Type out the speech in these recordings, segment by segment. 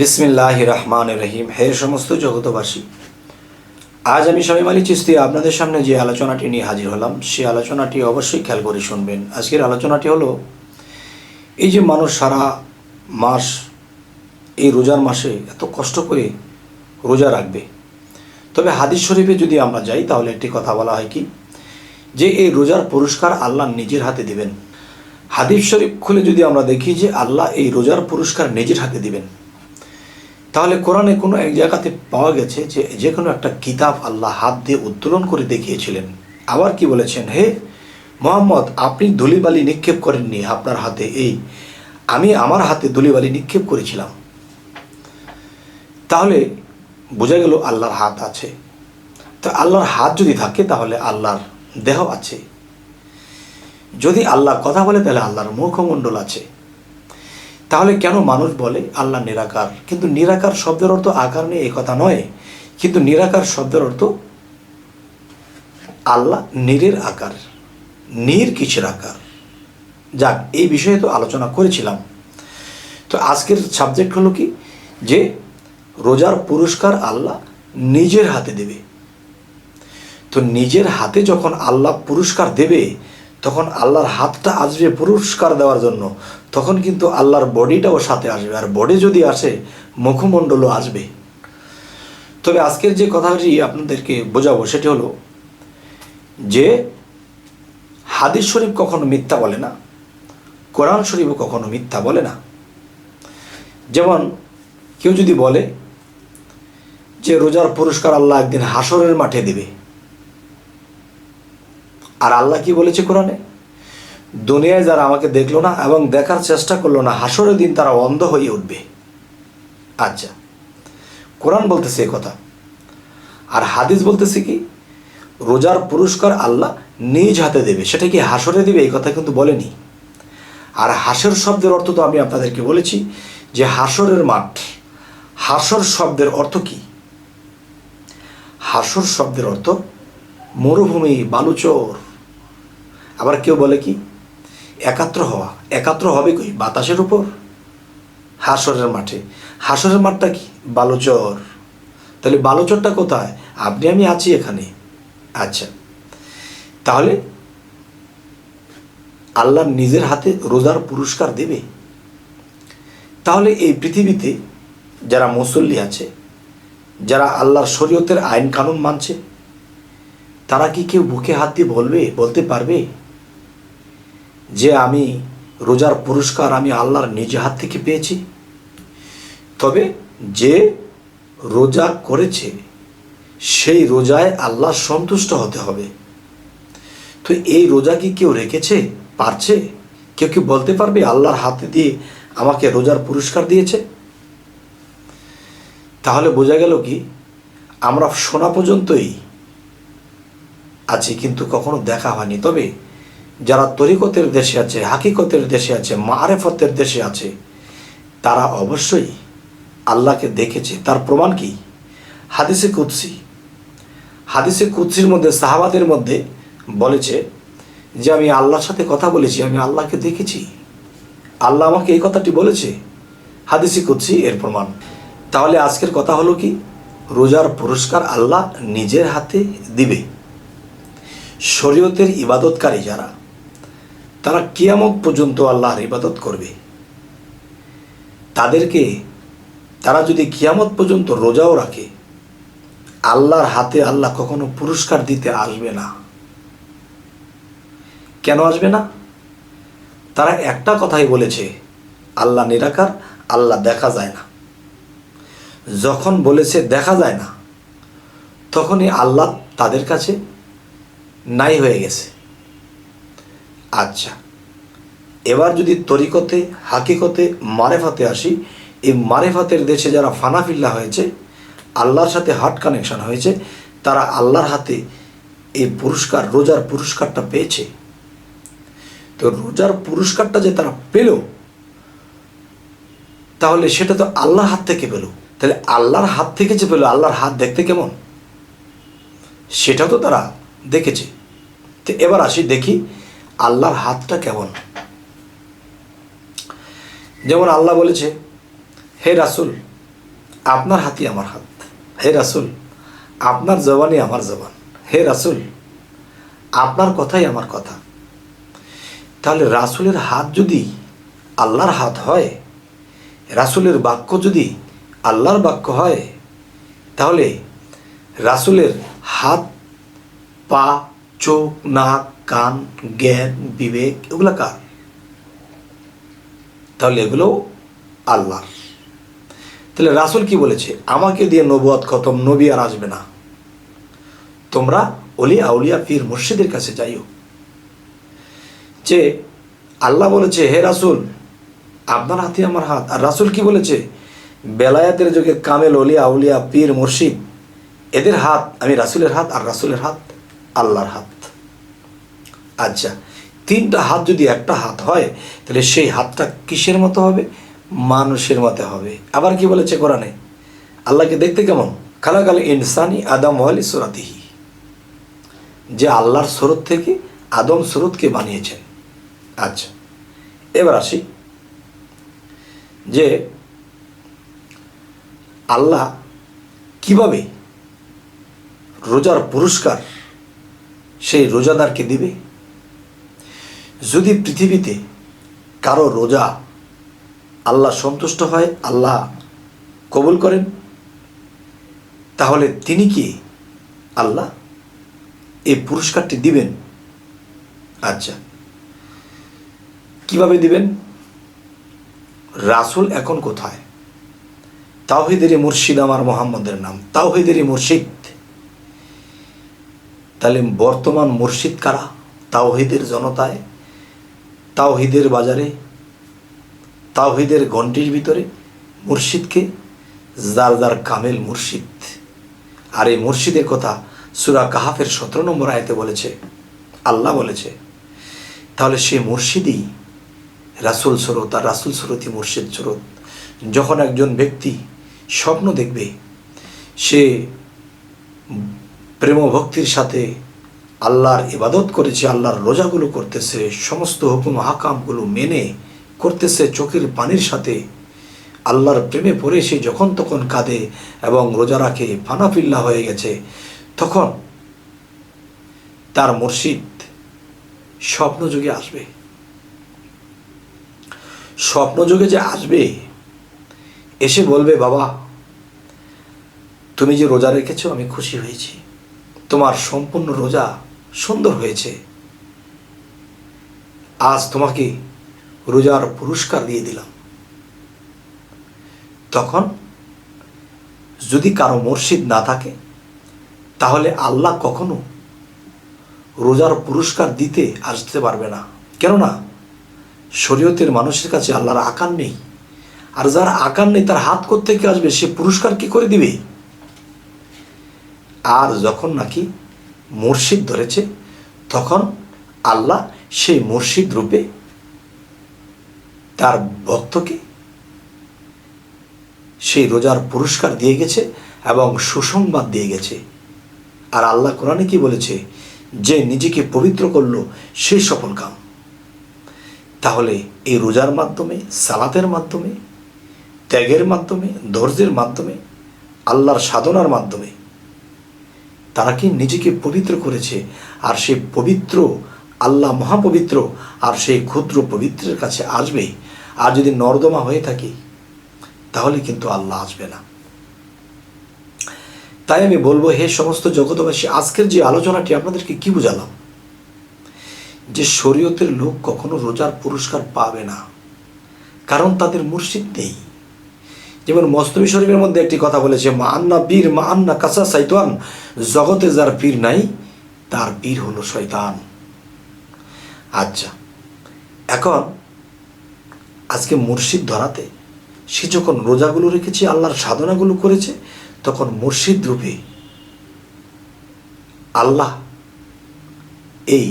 বিসমিল্লাহ রহমান রহিম। হে সমস্ত জগতবাসী আজ আমি স্বামী মালি চিস্তি আপনাদের সামনে যে আলোচনাটি নিয়ে হাজির হলাম সেই আলোচনাটি অবশ্যই খেয়াল করে শুনবেন। আজকের আলোচনাটি হলো, এই যে মানুষ সারা মাস, এই রোজার মাসে এত কষ্ট করে রোজা রাখবে। তবে হাদিস শরীফে যদি আমরা যাই, তাহলে একটি কথা বলা হয় কি? যে এই রোজার পুরস্কার আল্লাহ নিজের হাতে দিবেন। হাদিস শরীফ খুলে যদি আমরা দেখি যে আল্লাহ এই রোজার পুরস্কার নিজের হাতে দিবেন। তাহলে কোরআনে কোনো এক জায়গাতে পাওয়া গেছে যে যে কোনো একটা কিতাব আল্লাহ হাত দিয়ে উত্তোলন করে দেখিয়েছিলেন। আবার কি বলেছেন? হে মোহাম্মদ, আপনি ধুলিবালি নিক্ষেপ করেননি আপনার হাতে। এই, আমি আমার হাতে ধুলিবালি নিক্ষেপ করেছিলাম। তাহলে বোঝা গেল আল্লাহর হাত আছে। তো আল্লাহর হাত যদি থাকে, তাহলে আল্লাহর দেহ আছে। যদি আল্লাহ কথা বলে, তাহলে আল্লাহর মুখমণ্ডল আছে। তাহলে কেন মানুষ বলে আল্লাহ নিরাকার? কিন্তু নিরাকার শব্দের অর্থ আকার নেই কথা নয়। কিন্তু নিরাকার শব্দের অর্থ আল্লাহ নিরের আকার। নির কিসের আকার? যাক, এই বিষয়ে তো আলোচনা করেছিলাম। তো আজকের সাবজেক্ট হলো কি? যে রোজার পুরস্কার আল্লাহ নিজের হাতে দেবে। তো নিজের হাতে যখন আল্লাহ পুরস্কার দেবে তখন আল্লাহর হাতটা আসবে পুরস্কার দেওয়ার জন্য, তখন কিন্তু আল্লাহর বডিটাও সাথে আসবে। আর বডি যদি আসে, মুখমণ্ডলও আসবে। তবে আজকের যে কথাটি আপনাদেরকে বোঝাবো, সেটি হলো যে হাদিস শরীফ কখনো মিথ্যা বলে না, কোরআন শরীফও কখনো মিথ্যা বলে না। যেমন কেউ যদি বলে যে রোজার পুরস্কার আল্লাহ একদিন হাসরের মাঠে দেবে আর আল্লাহ কি বলেছে কোরআনে? দুনিয়ায় যারা আমাকে দেখল না এবং দেখার চেষ্টা করল না, হাসরের দিন তারা অন্ধ হয়ে উঠবে। আচ্ছা কোরআন বলতেছে এ কথা। আর হাদিস বলতেছে কি, রোজার পুরস্কার আল্লাহ নিজ হাতে দেবে। সেটা কি হাসরে দেবে? এই কথা কিন্তু বলেনি। আর হাসর শব্দের অর্থ তো আমি আপনাদেরকে বলেছি যে হাসরের মাঠ। হাসর শব্দের অর্থ কি? হাসর শব্দের অর্থ মরুভূমি, বালুচর আবার কেউ বলে কি? একাত্র হওয়া। একাত্র হবে কই? বাতাসের উপর? হাসরের মাঠে। হাসরের মাঠটা কি? বালুচর। তাহলে বালুচরটা কোথায়? আপনি, আমি আছি এখানে। আচ্ছা। তাহলে আল্লাহ নিজের হাতে রোজার পুরস্কার দেবে। তাহলে এই পৃথিবীতে যারা মুসল্লি আছে, যারা আল্লাহর শরীয়তের আইন কানুন মানছে, তারা কি কেউ বুকে হাত দিয়ে বলবে, বলতে পারবে? যে আমি রোজার পুরস্কার আমি আল্লাহর নিজে হাত থেকে পেয়েছি। তবে যে রোজা করেছে, সেই রোজায় আল্লাহ সন্তুষ্ট হতে হবে। তো এই রোজা কি কেউ রেখেছে? পারছে? কেউ কি বলতে পারবে আল্লাহর হাতে দিয়ে আমাকে রোজার পুরস্কার দিয়েছে? তাহলে বোঝা গেল কি, আমরা শোনা পর্যন্তই আছি, কিন্তু কখনো দেখা হয়নি। তবে যারা তরিকতের দেশে আছে, হাকিকতের দেশে আছে, মারেফতের দেশে আছে, তারা অবশ্যই আল্লাহকে দেখেছে। তার প্রমাণ কি? হাদিসে কুৎসি হাদিসে কুৎসির মধ্যে, সাহাবাদের মধ্যে বলেছে যে, আমি আল্লাহর সাথে কথা বলেছি, আমি আল্লাহকে দেখেছি। আল্লাহ আমাকে এই কথাটি বলেছে। হাদিসে কুৎসি এর প্রমাণ। তাহলে আজকের কথা হলো কি? রোজার পুরস্কার আল্লাহ নিজের হাতে দিবে। শরীয়তের ইবাদতকারী যারা তারা কিয়ামত পর্যন্ত আল্লাহর ইবাদত করবে। তাদেরকে তারা যদি কিয়ামত পর্যন্ত রোজাও রাখে, আল্লাহর হাতে আল্লাহ কখনো পুরস্কার দিতে আসবে না। কেন আসবে না? তারা একটা কথাই বলেছে, আল্লাহ নিরাকার, আল্লাহ দেখা যায় না। যখন বলেছে দেখা যায় না, তখনই আল্লাহ তাদের কাছে নাই হয়ে গেছে। আচ্ছা। এবার যদি তরিকতে, হাকিকতে, মারেফাতে আসি, এই মারেফাতের দেশে যারা ফানাফিল্লা হয়েছে, আল্লাহর সাথে হার্ট কানেকশন হয়েছে, তারা আল্লাহর হাতে এই পুরস্কার, রোজার পুরস্কারটা পেয়েছে। তো রোজার পুরস্কারটা যে তারা পেল, তাহলে সেটা তো আল্লাহর হাত থেকে পেল। তাহলে আল্লাহর হাত থেকে যে পেল, আল্লাহর হাত দেখতে কেমন? সেটাও তো তারা দেখেছে। তো এবার আসি, দেখি আল্লাহর হাতটা কেমন? যেমন আল্লাহ বলেছে, হে রাসুল, আপনার হাতই আমার হাত। হে রাসুল, আপনার জবানই আমার জবান। হে রাসুল, আপনার কথাই আমার কথা। তাহলে রাসুলের হাত যদি আল্লাহর হাত হয়, রাসুলের বাক্য যদি আল্লাহর বাক্য হয়, তাহলে রাসুলের হাত, পা, চোখ, নাক কান জ্ঞান, বিবেক, এগুলো কার? তাহলে এগুলো আল্লাহর। তাহলে রাসুল কি বলেছে? আমাকে দিয়ে নবুয়াত খতম, নবী আর আসবে না। তোমরা অলিয়া, আউলিয়া, পীর, মুর্শিদের কাছে যাইও। যে আল্লাহ বলেছে, হে রাসুল, আপনার হাতে আমার হাত। আর রাসুল কি বলেছে? বেলায়াতের যুগে কামেল, অলিয়া, আউলিয়া, পীর, মুর্শিদ, এদের হাত, আমি রাসুলের হাত আর রাসুলের হাত, আল্লাহর হাত। আচ্ছা তিনটা হাত যদি একটা হাত হয়, তাহলে সেই হাতটা কিসের মতো হবে? মানুষের মতো হবে। আবার কি বলেছে কোরআনে? আল্লাহকে দেখতে কেমন? খালাকাল ইনসানি আদম ওয়ালি সুরাতিহি যে আল্লাহর স্রোত থেকে আদম স্রোতকে বানিয়েছেন। আচ্ছা এবার আসি। যে আল্লাহ কীভাবে রোজার পুরস্কার সেই রোজাদারকে দিবে? যদি পৃথিবীতে কারও রোজা আল্লাহ সন্তুষ্ট হয়, আল্লাহ কবুল করেন, তাহলে তিনি কি আল্লাহ? এই পুরস্কারটি দিবেন? আচ্ছা। কীভাবে দিবেন? রাসুল এখন কোথায়? তাওহিদেরই মুর্শিদ আমার মোহাম্মদের নাম। তাওহিদেরই মুর্শিদ। তাহলে বর্তমান মুর্শিদ কারা? তাওহিদের জনতায় তাওহিদের বাজারে, তাওহিদের ঘন্টির ভিতরে, মুর্শিদকে যার যার কামেল মুর্শিদ। আর এই মুর্শিদের কথা সুরা কাহাফের সতেরো নম্বর আয়তে বলেছে, আল্লাহ বলেছে, তাহলে সে মুর্শিদই রাসুল স্রোত আর রাসুল স্রোতই মুর্শিদ স্রোত যখন একজন ব্যক্তি স্বপ্ন দেখবে, সে প্রেম ভক্তির সাথে আল্লাহর ইবাদত করেছে, আল্লাহর রোজাগুলো করতেছে, সমস্ত হুকুম হাকামগুলো মেনে করতেছে, চোখের পানির সাথে। আল্লাহর প্রেমে পড়ে সে যখন তখন কাঁদে এবং রোজা রাখে, ফানাফিল্লা হয়ে গেছে। তখন তার মুর্শিদ স্বপ্নযুগে আসবে। স্বপ্নযুগে যে আসবে, এসে বলবে, বাবা, তুমি যে রোজা রেখেছো, আমি খুশি হয়েছি। তোমার সম্পূর্ণ রোজা সুন্দর হয়েছে। আজ তোমাকে রোজার পুরস্কার দিয়ে দিলাম। তখন যদি কারও মুর্শিদ না থাকে, তাহলে আল্লাহ কখনো রোজার পুরস্কার দিতে আসতে পারবে না। কেননা, শরীয়তের মানুষের কাছে আল্লাহর আকার নেই। আর যার আকার নেই, তার হাত থেকে আসবে? সে পুরস্কার কি করে দিবে? আর যখন নাকি মুর্শিদ ধরেছে, তখন আল্লাহ সেই মুর্শিদ রূপে তার ভক্তকে সেই রোজার পুরস্কার দিয়ে গেছে এবং সুসংবাদ দিয়ে গেছে। আর আল্লাহ কোরআনে কি বলেছে? যে নিজেকে পবিত্র করল সেই সফল কাম। তাহলে এই রোজার মাধ্যমে, সালাতের মাধ্যমে, ত্যাগের মাধ্যমে ধৈর্যের মাধ্যমে, আল্লাহর সাধনার মাধ্যমে তারা কি নিজেকে পবিত্র করেছে? আর সে পবিত্র, আল্লাহ মহাপবিত্র, আর সেই ক্ষুদ্র পবিত্রের কাছে আসবে আর যদি নর্দমা হয়ে থাকে, তাহলে কিন্তু আল্লাহ আসবে না। তাই আমি বলব, হে সমস্ত জগতবাসী আজকের যে আলোচনাটি আপনাদেরকে কি বুঝালাম? যে শরীয়তের লোক কখনো রোজার পুরস্কার পাবে না। কারণ তাদের মুর্শিদ নেই। যেমন মস্তবি শরীফের মধ্যে একটি কথা বলেছে, মা আন্না বীর, মা আন্না কাসা সাইতান, জগতে যার পীর নাই, তার পীর হলো শয়তান। আচ্ছা এখন আজকে মুর্শিদ ধরাতে সে যখন রোজাগুলো রেখেছে, আল্লাহর সাধনাগুলো করেছে, তখন মুর্শিদ রূপে আল্লাহ এই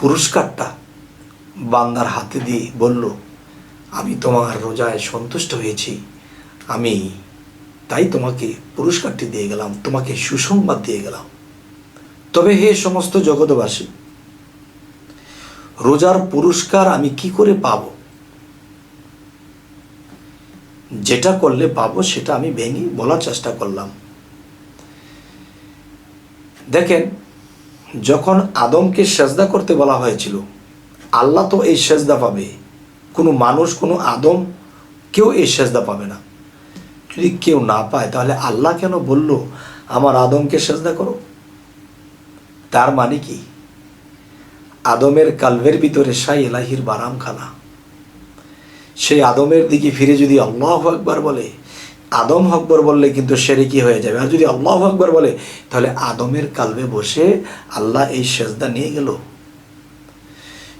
পুরস্কারটা বান্দার হাতে দিয়ে বলল আমি তোমার রোজায় সন্তুষ্ট হয়েছি। আমি তাই তোমাকে পুরস্কারটি দিয়ে গেলাম, তোমাকে সুসংবাদ দিয়ে গেলাম। তবে হে সমস্ত জগতবাসী রোজার পুরস্কার আমি কি করে পাব? যেটা করলে পাবো সেটা আমি ভেঙে বলার চেষ্টা করলাম। দেখেন, যখন আদমকে সেজদা করতে বলা হয়েছিল, আল্লাহ তো এই সেজদা পাবে। কোনো মানুষ, কোনো আদম কেউ এই সেজদা পাবে না। যদি কেউ না পায়, তাহলে আল্লাহ কেন বলল, আমার আদমকে সেজদা করো? তার মানে কি? আদমের কালভের ভিতরে সাই এলাহির বারাম খানা সেই আদমের দিকে ফিরে যদি আল্লাহ আকবার বলে, আদম আকবর বললে কিন্তু সেরে কি হয়ে যাবে। আর যদি আল্লাহ আকবর বলে, তাহলে আদমের কালবে বসে আল্লাহ এই সেজদা নিয়ে গেল।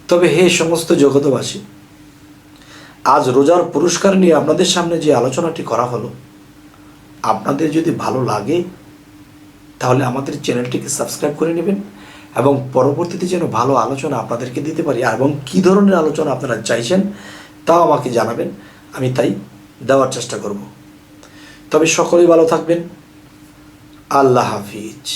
তবে হে সমস্ত জগতবাসী আজ রোজার পুরস্কার নিয়ে আপনাদের সামনে যে আলোচনাটি করা হলো, আপনাদের যদি ভালো লাগে, তাহলে আমাদের চ্যানেলটিকে সাবস্ক্রাইব করে নেবেন এবং পরবর্তীতে যেন ভালো আলোচনা আপনাদেরকে দিতে পারি এবং কী ধরনের আলোচনা আপনারা চাইছেন, তাও আমাকে জানাবেন। আমি তাই দেওয়ার চেষ্টা করব। তবে সকলেই ভালো থাকবেন। আল্লাহ হাফিজ।